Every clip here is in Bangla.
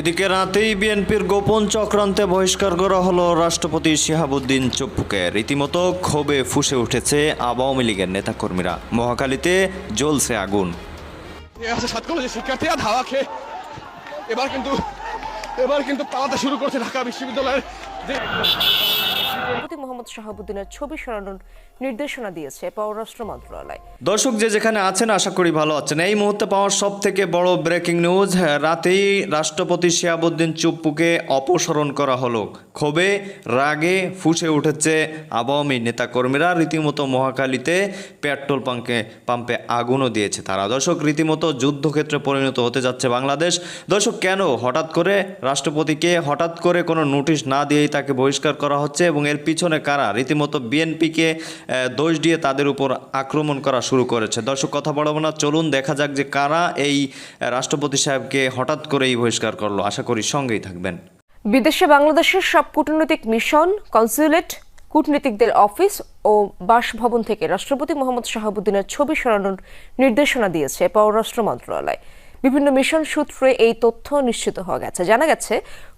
এদিকে রাতেই বিএনপির গোপন চক্রান্তে বহিষ্কার করা হলো রাষ্ট্রপতি শিহাবুদ্দিন চপ্পুকে রীতিমতো ক্ষোভে ফুসে উঠেছে আওয়ামী লীগের নেতাকর্মীরা। মহাকালীতে জ্বলছে আগুন। শিক্ষার্থীরা ধাওয়া খেয়ে এবার কিন্তু এবার কিন্তু পালাতে শুরু করছে ঢাকা বিশ্ববিদ্যালয়ের রাষ্ট্রপতি মোহাম্মদ শাহাবুদ্দিনের ছবি সরানোর নির্দেশনা দিয়েছে পররাষ্ট্র মন্ত্রণালয়। দর্শক, যে যেখানে আছেন, আশা করি ভালো আছেন। এই মুহূর্তে পাওয়ার সব থেকে বড় ব্রেকিং নিউজ রাতেই রাষ্ট্রপতি শিয়াবুদ্দিন চুপ্পুকে অপসারণ করা হলো। ক্ষোভে, রাগে ফুসে উঠেছে আওয়ামী নেতাকর্মীরা। রীতিমতো মহাকালীতে পেট্রোল পাম্পে পাম্পে আগুনও দিয়েছে তারা। দর্শক, রীতিমতো যুদ্ধক্ষেত্রে পরিণত হতে যাচ্ছে বাংলাদেশ। দর্শক, কেন হঠাৎ করে রাষ্ট্রপতিকে হঠাৎ করে কোনো নোটিশ না দিয়েই তাকে বহিষ্কার করা হচ্ছে এবং এর পিছনে কারা? রীতিমতো বিএনপিকে দোষ দিয়ে তাদের উপর আক্রমণ করা শুরু করেছে। দর্শক, কথা বলব না। চলুন, দেখা যাক যে কারা এই রাষ্ট্রপতি সাহেবকে হঠাৎ করেই বহিষ্কার করল। আশা করি সঙ্গেই থাকবেন। বিদেশে বাংলাদেশের সব কূটনৈতিক মিশন, কনসুলেট, কূটনীতিকদের অফিস ও বাসভবন থেকে রাষ্ট্রপতি মোহাম্মদ শাহাবুদ্দিনের ছবি সরানোর নির্দেশনা দিয়েছে পররাষ্ট্র মন্ত্রণালয়। বিভিন্ন মিশন সূত্রে এই তথ্য নিশ্চিত হওয়া গেছে। জানা গেছে,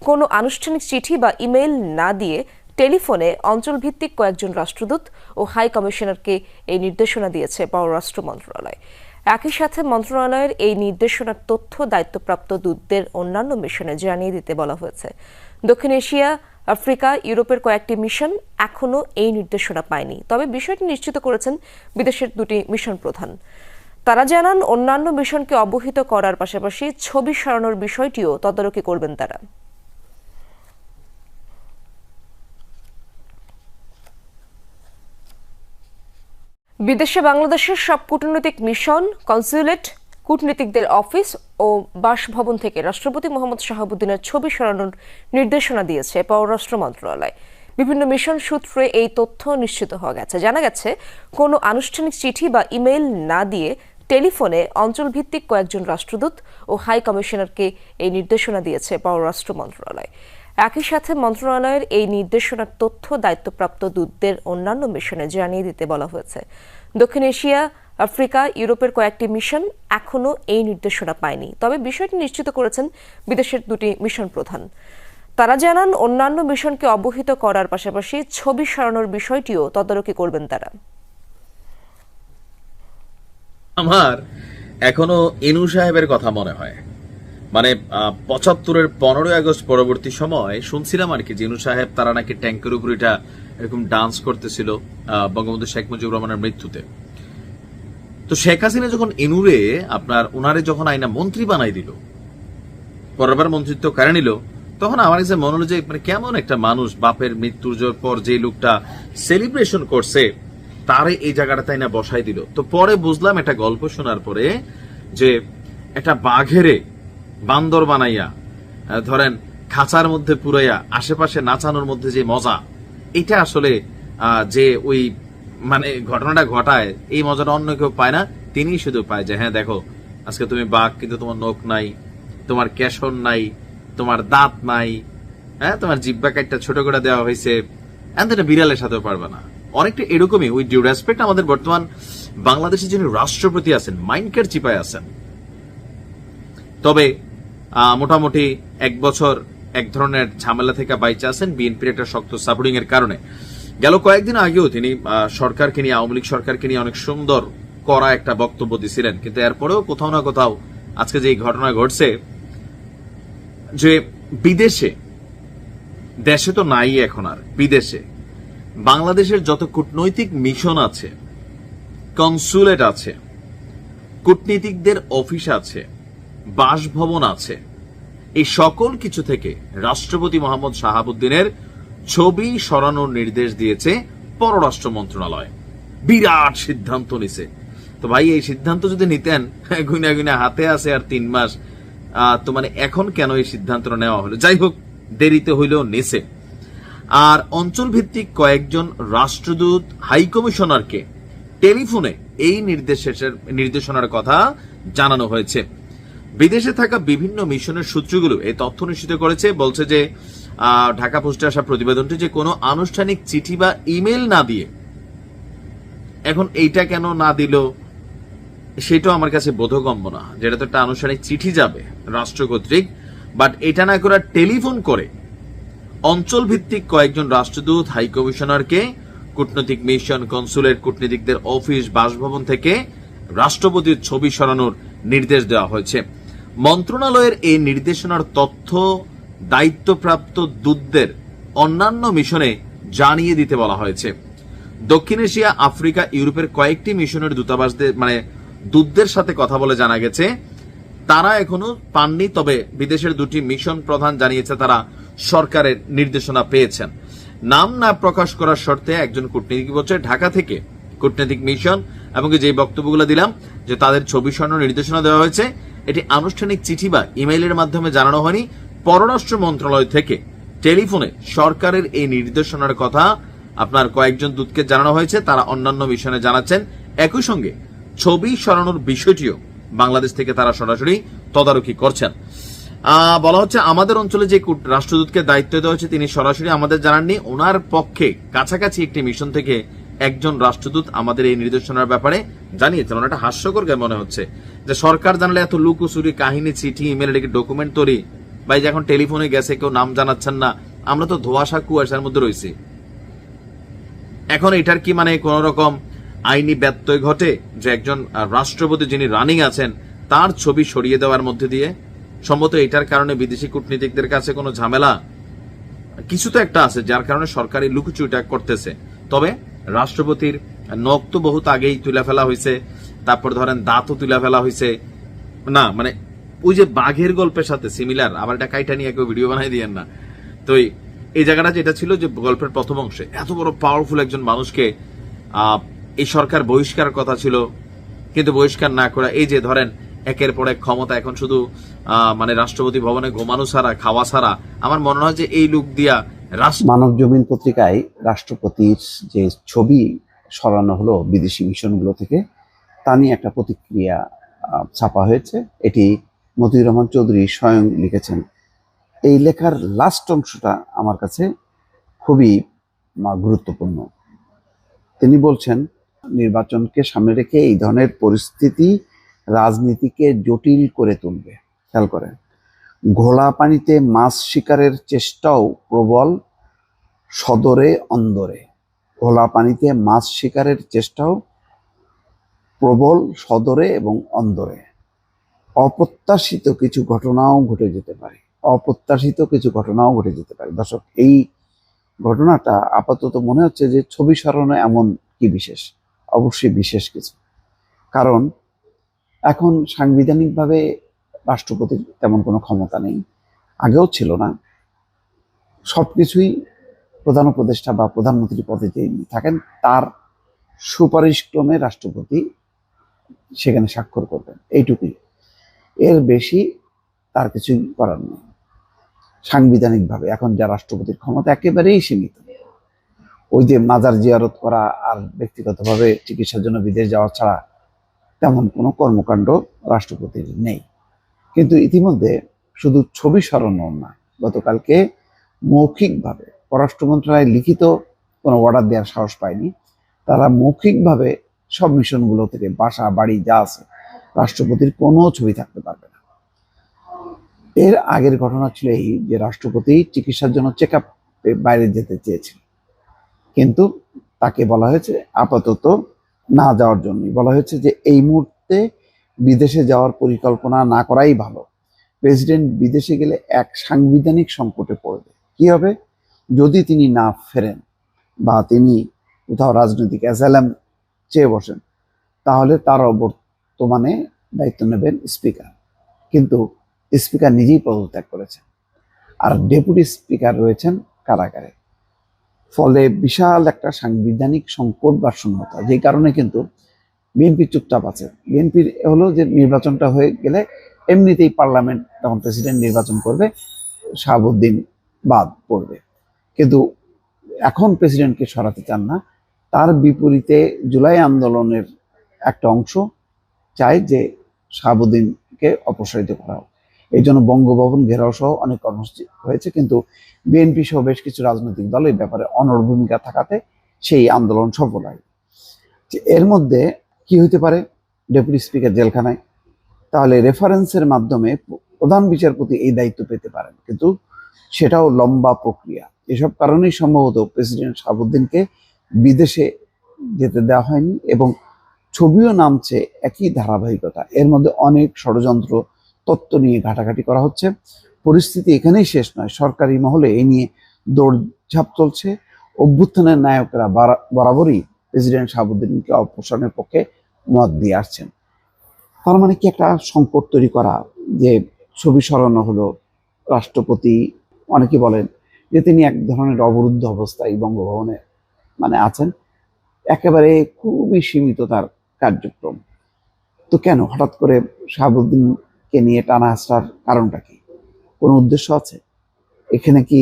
কোনো আনুষ্ঠানিক চিঠি বা ইমেইল না দিয়ে টেলিফোনে অঞ্চলভিত্তিক কয়েকজন রাষ্ট্রদূত ও হাই কমিশনারকে এই নির্দেশনা দিয়েছে পররাষ্ট্র মন্ত্রণালয়। একই সাথে মন্ত্রণালয়ের এই নির্দেশনার তথ্য দায়িত্বপ্রাপ্ত দূতদের অন্যান্য মিশনে জানিয়ে দিতে বলা হয়েছে। দক্ষিণ এশিয়া, আফ্রিকা, ইউরোপের কয়েকটি মিশন এখনও এই নির্দেশনা পায়নি। তবে বিষয়টি নিশ্চিত করেছেন বিদেশের দুটি মিশন প্রধান। তারা জানান, অন্যান্য মিশনকে অবহিত করার পাশাপাশি ছবি সরানোর বিষয়টিও তদারকি করবেন তারা। বিদেশে বাংলাদেশের সব কূটনৈতিক মিশন, কনসুলেট, কূটনীতিকদের অফিস ও বাসভবন থেকে রাষ্ট্রপতি মোহাম্মদ শাহাবুদ্দিনের ছবি সরানোর নির্দেশনা দিয়েছে পররাষ্ট্র মন্ত্রণালয়। বিভিন্ন মিশন সূত্রে এই তথ্য নিশ্চিত হওয়া গেছে। জানা গেছে, কোনো আনুষ্ঠানিক চিঠি বা ইমেইল না দিয়ে টেলিফোনে অঞ্চলভিত্তিক কয়েকজন রাষ্ট্রদূত ও হাই কমিশনারকে এই নির্দেশনা দিয়েছে পররাষ্ট্র মন্ত্রণালয়। একই সাথে মন্ত্রণালয়ের এই নির্দেশনার তথ্য দায়িত্বপ্রাপ্ত দূতদের অন্যান্য মিশনে জানিয়ে দিতে বলা হয়েছে। দক্ষিণ এশিয়া, আফ্রিকা, ইউরোপের কয়েকটি মিশন এখনও এই নির্দেশনা পায়নি। তবে বিষয়টি নিশ্চিত করেছেন বিদেশের দুটি মিশন প্রধান। তারা জানান, অন্যান্য মিশনকে অবহিত করার পাশাপাশি ছবি সরানোর বিষয়টিও তদারকি করবেন তারা। আমার এখনও এনু সাহেবের কথা মনে হয়। মানে পঁচাত্তরের পনেরোই আগস্ট পরবর্তী সময় শুনছিলাম আর কি এনু সাহেব তারা নাকি ট্যাঙ্কের উপর এটা এরকম ডান্স করতেছিল বঙ্গবন্ধু শেখ মুজিবুর রহমানের মৃত্যুতে। তো শেখ হাসিনা যখন এনুরে, আপনার উনারে যখন আইনা মন্ত্রী বানাই দিল পরেরবার মন্ত্রিত্ব কেড়ে নিল, তখন আমার কাছে মনে হলো যে মানে কেমন একটা মানুষ, বাপের মৃত্যুর পর যে লোকটা সেলিব্রেশন করছে, তারে এই জায়গাটা তাই না বসাই দিল। তো পরে বুঝলাম একটা গল্প শোনার পরে যে, একটা বাঘেরে বান্দর বানাইয়া ধরেন, খাঁচার মধ্যে পুরাইয়া, আশেপাশে নাচানোর মধ্যে যে মজা, এটা আসলে যে ওই মানে ঘটনাটা ঘটায়, এই মজাটা অন্য কেউ পায় না, তিনি শুধু পায় যে হ্যাঁ দেখো, আজকে তুমি বাঘ, কিন্তু তোমার নখ নাই, তোমার কেশর নাই, তোমার দাঁত নাই হ্যাঁ তোমার জিব্বা কাটটা ছোট করে দেওয়া হয়েছে এন্ড এটা বিড়ালের সাথেও পারবে না। অনেকটা এরকমই উইথ ডিউ রেসপেক্ট আমাদের বর্তমান বাংলাদেশের যিনি রাষ্ট্রপতি আছেন মাইন্ডকের চিপায় আছেন, তবে মোটামুটি এক বছর এক ধরনের ঝামেলা থেকে বাইচে আছেন বিএনপির একটা শক্ত সাপোর্টিং এর কারণে। গেল কয়েকদিন আগেও তিনি সরকারকে নিয়ে, আওয়ামী লীগ সরকারকে নিয়ে অনেক সুন্দর করা একটা বক্তব্য দিছিলেন। কিন্তু এরপরেও কোথাও না কোথাও আজকে যে ঘটনা ঘটছে, যে বিদেশে, দেশে তো নাই এখন আর, বিদেশে। বাংলাদেশের যত কূটনৈতিক মিশন আছে, কনসুলেট আছে, কূটনীতিকদের অফিস আছে, বাসভবন আছে এই সকল কিছু থেকে রাষ্ট্রপতি মোহাম্মদ শাহাবুদ্দিনের ছবি সরানোর নির্দেশ দিয়েছে পররাষ্ট্র মন্ত্রণালয়। বিরাট সিদ্ধান্ত নিছে। তো ভাই, এই সিদ্ধান্ত যদি নিতেন গুনা গুনা হাতে আছে আর তিন মাস তো মানে এখন কেন এই সিদ্ধান্তটা নেওয়া হলো? যাই হোক, দেরিতে হইলেও নেছে। আর অঞ্চল ভিত্তিক কয়েকজন রাষ্ট্রদূত, হাই কমিশনারকে টেলিফোনে এই নির্দেশের, নির্দেশনার কথা জানানো হয়েছে। বিদেশে থাকা বিভিন্ন মিশনের সূত্রগুলো এই তথ্য নিশ্চিত করেছে, বলছে যে ঢাকা পোস্টে আসা প্রতিবেদনটি যে কোনো আনুষ্ঠানিক চিঠি বা ইমেল না দিয়ে এখন এইটা কেন না দিল, সেটাও আমার কাছে বোধগম্য না। যেটা তো একটা আনুষ্ঠানিক চিঠি যাবে রাষ্ট্র কর্তৃক বাট এটা না করে টেলিফোন করে অঞ্চল ভিত্তিক কয়েকজন রাষ্ট্রদূত, হাই কমিশনারকে, কূটনৈতিক মিশন কনসুলেট কূটনীতিকদের অফিস, বাসভবন থেকে রাষ্ট্রপতির ছবি সরানোর নির্দেশ দেওয়া হয়েছে। মন্ত্রণালয়ের এই নির্দেশনার তথ্য দায়িত্বপ্রাপ্ত দূতদের অন্যান্য মিশনে জানিয়ে দিতে বলা হয়েছে। দক্ষিণ এশিয়া, আফ্রিকা, ইউরোপের কয়েকটি মিশনের দূতাবাসদের মানে দূতদের সাথে কথা বলে জানা গেছে, তারা এখনও পাননি, তবে বিদেশের দুটি মিশন প্রধান জানিয়েছে তারা সরকারের নির্দেশনা পেয়েছেন। নাম না প্রকাশ করার শর্তে একজন কূটনীতিক বলছে, ঢাকা থেকে কূটনৈতিক মিশন, এবং যে বক্তব্যগুলো দিলাম, যে তাদের ছবি সরানোর নির্দেশনা দেওয়া হয়েছে এটি আনুষ্ঠানিক চিঠি বা ইমেইলের মাধ্যমে জানানো হয়নি পররাষ্ট্র মন্ত্রণালয় থেকে। টেলিফোনে সরকারের এই নির্দেশনার কথা আপনার কয়েকজন দূতকে জানানো হয়েছে। তারা অন্যান্য মিশনে জানাচ্ছেন, একই সঙ্গে ছবি সরানোর বিষয়টিও বাংলাদেশ থেকে তারা সরাসরি তদারকি করছেন। বলা হচ্ছে, আমাদের অঞ্চলে যে রাষ্ট্রদূতকে দায়িত্ব দেওয়া হয়েছে, তিনি সরাসরি আমাদের জানাননি। ওনার পক্ষে কাছাকাছি একটি মিশন থেকে একজন রাষ্ট্রদূত আমাদের এই নির্দেশনার ব্যাপারে জানিয়েছেন। ওনাটা হাস্যকর মনে হচ্ছে। যে সরকার জানলে এত লুকোচুরি কাহিনী, চিঠি, ইমেল এটাকে ডকুমেন্ট তৈরি? বা এখন টেলিফোনে গেছে, কেউ নাম জানাচ্ছেন না। আমরা তো ধোয়াশা কুয়াশার মধ্যে রয়েছি। এখন এটার কি মানে কোন রকম আইনি ব্যত্যয় ঘটে? যে একজন রাষ্ট্রপতি যিনি রানিং আছেন, তার ছবি সরিয়ে দেওয়ার মধ্যে দিয়ে সম্ভবত এটার কারণে বিদেশি কূটনীতিকদের কাছে কোনো ঝামেলা? কিছু তো একটা আছে, যার কারণে সরকারি লুকুচুরিটা করতেছে। তবে রাষ্ট্রপতির নখ তো বহুত আগেই তুলে ফেলা হয়েছে তারপর ধরেন দাঁতও তুলে ফেলা হয়েছে না মানে ওই যে বাঘের গল্পের সাথে সিমিলার আবার এটা কাইটা নিয়ে কেউ ভিডিও বানাই দিয়েন না। তো এই- জায়গাটা যেটা ছিল যে গল্পের প্রথম অংশে, এত বড় পাওয়ারফুল একজন মানুষকে এই সরকার বহিষ্কার কথা ছিল, কিন্তু বহিষ্কার না করা, এই যে ধরেন একের পর এক ক্ষমতা এখন শুধু মানে রাষ্ট্রপতি ভবনে ঘুমানো ছাড়া, খাওয়া ছাড়া, আমার মনে হয় যে এই লুক দিয়া মানব জমিন পত্রিকায় রাষ্ট্রপতির যে ছবি সরানো হলো বিদেশি মিশনগুলো থেকে, তা নিয়ে একটা প্রতিক্রিয়া ছাপা হয়েছে। এটি মতিউর রহমান চৌধুরী স্বয়ং লিখেছেন। এই লেখার লাস্ট অংশটা আমার কাছে খুবই গুরুত্বপূর্ণ। তিনি বলছেন, নির্বাচনকে সামনে রেখে এই ধরনের পরিস্থিতি রাজনীতিকে জটিল করে তুলবে। খেয়াল করেন। ঘোলা পানিতে মাছ শিকারের চেষ্টাও প্রবল সদরে অন্দরে। ঘোলা পানিতে মাছ শিকারের চেষ্টাও প্রবল সদরে এবং অন্দরে। অপ্রত্যাশিত কিছু ঘটনাও ঘটে যেতে পারে। অপ্রত্যাশিত কিছু ঘটনাও ঘটে যেতে পারে। দর্শক, এই ঘটনাটা আপাতত মনে হচ্ছে যে ছবি সরানো এমন কি বিশেষ? অবশ্যই বিশেষ কিছু। কারণ এখন সাংবিধানিকভাবে রাষ্ট্রপতির তেমন কোনো ক্ষমতা নেই। আগেও ছিল না। সব কিছুই প্রধান উপদেষ্টা বা প্রধানমন্ত্রী পদে যে থাকেন, তার সুপারিশক্রমে রাষ্ট্রপতি সেখানে স্বাক্ষর করবেন। এইটুকুই। এর বেশি তার কিছুই করার নেই। সাংবিধানিকভাবে এখন যা রাষ্ট্রপতির ক্ষমতা একেবারেই সীমিত। ওই যে মাজার জিয়ারত করা আর ব্যক্তিগতভাবে চিকিৎসার জন্য বিদেশ যাওয়া ছাড়া তেমন কোনো কর্মকাণ্ড রাষ্ট্রপতির নেই। কিন্তু ইতিমধ্যে শুধু ছবি সরানো না, গতকালকে মৌখিকভাবে পররাষ্ট্র মন্ত্রণালয় লিখিত কোনো অর্ডার দেওয়ার সাহস পায়নি। তারা মৌখিকভাবে সব মিশনগুলো থেকে বাসা, বাড়ি যা আছে, রাষ্ট্রপতির কোনো ছবি থাকতে পারবে না। এর আগের ঘটনা ছিল এই যে রাষ্ট্রপতি চিকিৎসার জন্য চেক বাইরে যেতে চেয়েছিল। কিন্তু তাকে বলা হয়েছে আপাতত না যাওয়ার জন্যই। বলা হয়েছে যে এই মুহূর্তে বিদেশে যাওয়ার পরিকল্পনা না করাই ভালো। প্রেসিডেন্ট বিদেশে গেলে এক সাংবিধানিক সংকটে পড়বে। কি হবে? যদি তিনি না ফেরেন বা তিনি কোথাও রাজনৈতিক অ্যাসালাম চেয়ে বসেন, তাহলে তার বর্তমানে দায়িত্ব নেবেন স্পিকার। কিন্তু স্পিকার নিজেই পদত্যাগ করেছেন। আর ডেপুটি স্পিকার রয়েছেন কারাগারে। ফলে বিশাল একটা সাংবিধানিক সংকট বা শূন্যতা, যে কারণে কিন্তু বিএনপি চুপচাপ আছে। বিএনপির হলো যে নির্বাচনটা হয়ে গেলে এমনিতেই পার্লামেন্ট, তখন প্রেসিডেন্ট নির্বাচন করবে, শাহাবুদ্দিন বাদ পড়বে। কিন্তু এখন প্রেসিডেন্টকে সরাতে চান না। তার বিপরীতে জুলাই আন্দোলনের একটা অংশ চায় যে শাহাবুদ্দিনকে অপসারিত করা হোক। এই জন্য বঙ্গভবন ঘেরাও সহ অনেক কর্মসূচি হয়েছে, কিন্তু বিএনপি সহ বেশ কিছু রাজনৈতিক দল এই ব্যাপারে অনড় ভূমিকা থাকাতে সেই আন্দোলন সফল হয় এর মধ্যে কি হইতে পারে? ডেপুটি স্পিকার জেলখানায়। তাহলে রেফারেন্সের মাধ্যমে প্রধান বিচারপতি এই দায়িত্ব পেতে পারেন। কিন্তু সেটাও লম্বা প্রক্রিয়া। এসব কারণেই সম্ভবত প্রেসিডেন্ট শাহাবুদ্দিনকে বিদেশে যেতে দেওয়া হয়নি এবং ছবিও নামছে একই ধারাবাহিকতা। এর মধ্যে অনেক ষড়যন্ত্র, তত্ত্ব নিয়ে ঘাটাঘাটি করা হচ্ছে। পরিস্থিতি এখানেই শেষ নয়। সরকারি মহলে এই নিয়ে দৌড়ঝাঁপ চলছে। অভ্যুত্থানের নায়করা বারা- বরাবরই প্রেসিডেন্ট শাহাবুদ্দিনকে অপসারণের পক্ষে মত দিয়ে আসছেন। তার মানে কি একটা সংকট তৈরি করা, যে ছবি সরানো হলো রাষ্ট্রপতি, অনেকে বলেন যে তিনি এক ধরনের অবরুদ্ধ অবস্থায় বঙ্গভবনে মানে আছেন, একেবারে খুবই সীমিত তার কার্যক্রম। তো কেন? হঠাৎ করে শাহাবুদ্দিনকে নিয়ে টানা আসার কারণটা কি? কোনো উদ্দেশ্য আছে? এখানে কি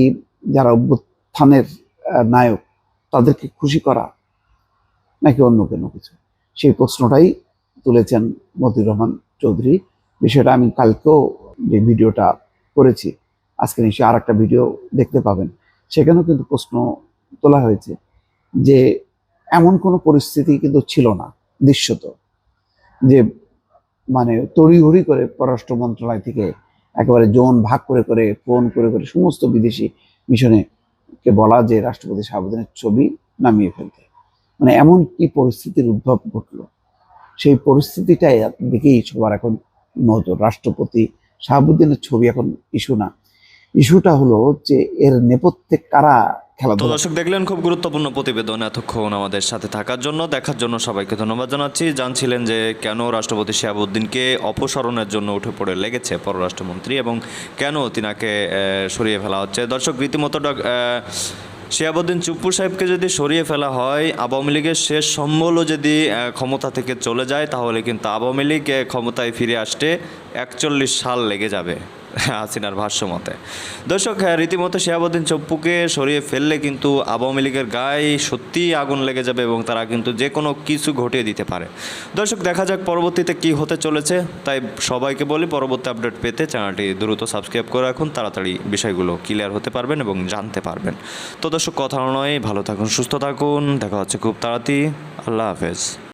যারা অভ্যুত্থানের নায়ক তাদেরকে খুশি করা, নাকি অন্য কোনো কিছু? সেই প্রশ্নটাই তুলেছেন মতিউর রহমান চৌধুরী। বিষয়টা আমি কালকেও যে ভিডিওটা করেছি, আজকে নিশ্চয়ই আর একটা ভিডিও দেখতে পাবেন। সেখানেও কিন্তু প্রশ্ন তোলা হয়েছে যে এমন কোনো পরিস্থিতি কিন্তু ছিল না দৃশ্যত যে মানে তড়িঘড়ি করে পররাষ্ট্র মন্ত্রণালয় থেকে একেবারে জোন ভাগ করে করে, ফোন করে করে সমস্ত বিদেশি মিশনে কে বলা যে রাষ্ট্রপতি সাবধানের ছবি নামিয়ে ফেলতে। মানে এমন কি পরিস্থিতির উদ্ভব ঘটলো? সেই পরিস্থিতিটাই দিকেই সবার এখন নজর। রাষ্ট্রপতি শাহাবুদ্দিনের ছবি এখন ইস্যু না। ইস্যুটা হলো যে এর নেপথ্যে কারা খেলাধুলা দর্শক দেখলেন, খুব গুরুত্বপূর্ণ প্রতিবেদন এতক্ষণ আমাদের সাথে থাকার জন্য। দেখার জন্য সবাইকে ধন্যবাদ জানাচ্ছি। জানছিলেন যে কেন রাষ্ট্রপতি শিয়াবুদ্দিনকে অপসারণের জন্য উঠে পড়ে লেগেছে পররাষ্ট্রমন্ত্রী এবং কেন তিনাকে সরিয়ে ফেলা হচ্ছে। দর্শক, রীতিমতো শিয়াবুদ্দিন চুপ্পু সাহেবকে যদি সরিয়ে ফেলা হয়, আওয়ামী লীগের শেষ সম্বলও যদি ক্ষমতা থেকে চলে যায়, তাহলে কিন্তু আওয়ামী লীগ ক্ষমতায় ফিরে আসতে একচল্লিশ সাল লেগে যাবে। হাসিনার ভাষ্য মতে দর্শক হ্যাঁ, রীতিমতো শিয়াবুদ্দিন চপ্পুকে সরিয়ে ফেললে কিন্তু আওয়ামী লীগের গায়ে সত্যিই আগুন লেগে যাবে এবং তারা কিন্তু যে কোনো কিছু ঘটিয়ে দিতে পারে। দর্শক দেখা যাক পরবর্তীতে কি হতে চলেছে। তাই সবাইকে বলি পরবর্তী আপডেট পেতে চ্যানেলটি দ্রুত সাবস্ক্রাইব করে রাখুন। তাড়াতাড়ি বিষয়গুলো ক্লিয়ার হতে পারবেন এবং জানতে পারবেন। তো দর্শক কথা নয়। ভালো থাকুন সুস্থ থাকুন। দেখা হচ্ছে খুব তাড়াতাড়ি। আল্লাহ হাফেজ।